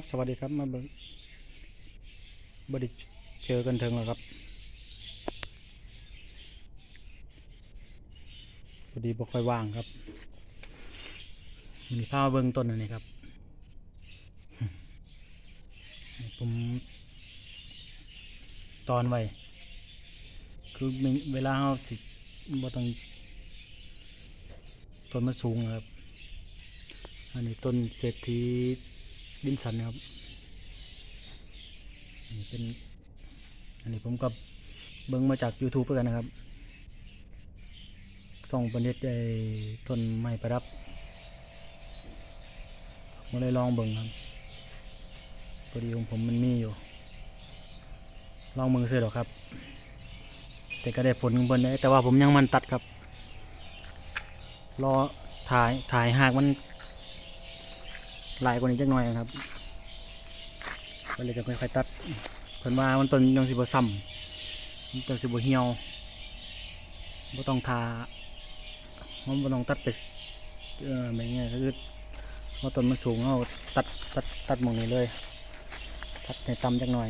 บสวัสดีครับมาเบิ่งบดิเจอกันเถิงแล้วครับพอดีบ่ค่อยว่างครับ มีข้าวเบิ่งต้นอันนี้ครับ ผมตอนไว้คือเวลาเราสิบ่ต้องต้นมันสูงครับ อันนี้ต้นเศรษฐี ดินสันนะครับอันนี้เป็นอันนี้ผมกับเบิ้งมาจาก YouTube เพื่อกันนะครับส่องประเด็ไอ้ต้นไม้ประดับผมเลยลองเบิ้งครับพอดีของผมมันมีอยู่ ลองเบิ้งเสียหรอกครับ แต่ก็ได้ผลของเบิ้งได้แต่ว่าผมยังมันตัดครับ รอถ่ายถ่ายหากมัน ลายกว่านี้จักหน่อยครับก็เลยจะค่อยๆตัดเพิ่นว่ามันต้นยังสิบ่ซ้ำมันต้นสิบ่เหี่ยวบ่ต้องทามันบ่ต้องตัดไปเออแบบนี้คือเพราต้นมันสูงเอาตัดตัดตัดหมองนี้เลย ตัดให้ต่ำจักหน่อย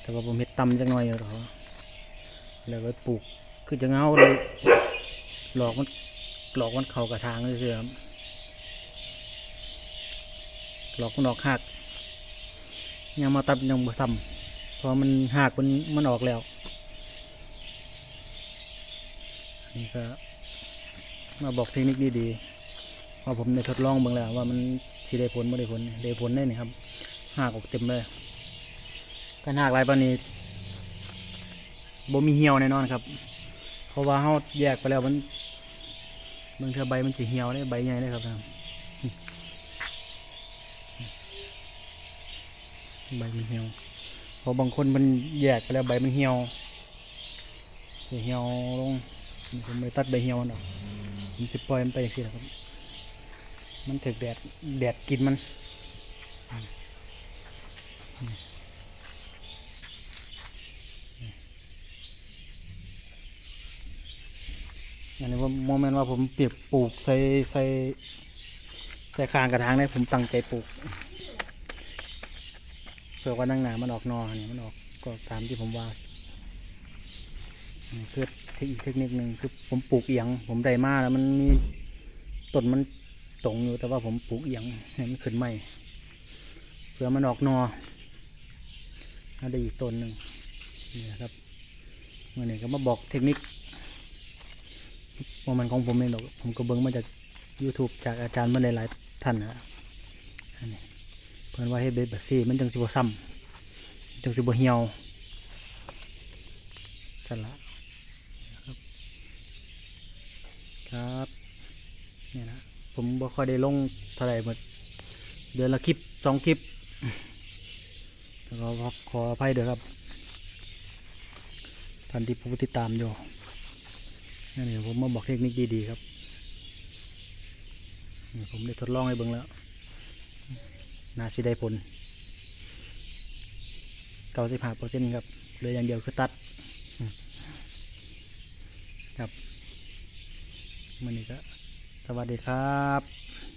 แต่ว่าผมเฮ็ดต่ำจักหน่อยอยู่หรอกแล้วก็ปลูกคือจะเงาเลยหลอกมัน หลอกมันเข่ากระทางเลยเสือครับหลอกมันออกหักยังมาตัดยังบ่ซ้ำเพราะมันหักมันมันออกแล้วนี่ก็มาบอกเทคนิคดีๆว่าผมได้ทดลองเบิ่งแล้วว่ามันสิได้ผลบ่ได้ผลได้ผลได้นี่ครับหักออกเต็มเลยการหักหลายปานนี้บ่มีเหี่ยวแน่นอนครับ เพราะว่าเฮาแยกไปแล้วมัน บางเทือใบมันจะเหี่ยวได้ใบใหญ่เลยครับท่านใบมันเหี่ยวพอบางคนมันแยกไปแล้วใบมันเหี่ยวจะเหี่ยวลงผมไม่ตัดใบเหี่ยวมันออกผมจะปล่อยมันไปสิครับ มันถึกแดดแดดกินมัน อันนี้ว่าโมเมนต์ว่าผมเปียกปลูกใส่ใส่ใส่คางกระถางเนี่ยผมตั้งใจปลูกเพื่อว่านั่งหนามันออกนอเนี่ยมันออกก็ตามที่ผมว่าคือเทคนิคเทคนิคหนึ่งคือผมปลูกเอียง ผมได้มาแล้วมันมีต้นมันตรงอยู่แต่ว่าผมปลูกเอียงให้มันขึ้นใหม่เพื่อมันออกนอได้อีกต้นหนึ่งนี่ครับเมื่อนี้ก็มาบอกเทคนิค ว่ามันของผมเองหรอกผมก็เบิ้งมาจาก YouTube จากอาจารย์มาหลายๆท่านนะอันนี้เพิ่อนว่าให้เบ็ดแบบซี่มันจังสิบ่ซ้ำจังสิบ่เหี่ยวสันละครับครับเนี่ยนะผมบ่ค่อยได้ลงเท่าไหร่หมดเดือนละคลิปสองคลิปแล้วก็ขออภัยเด้อครับท่านที่ผู้ติดตามอยู่ นี่เดี๋ยวผมมาบอกเทคนิคดีๆครับผมได้ทดลองให้เบิ่งแล้วน่าสิได้ผลเก้าสิบห้าเปอร์เซ็นต์ครับเหลืออย่างเดียวคือตัดครับมันนี้ก็สวัสดีครับ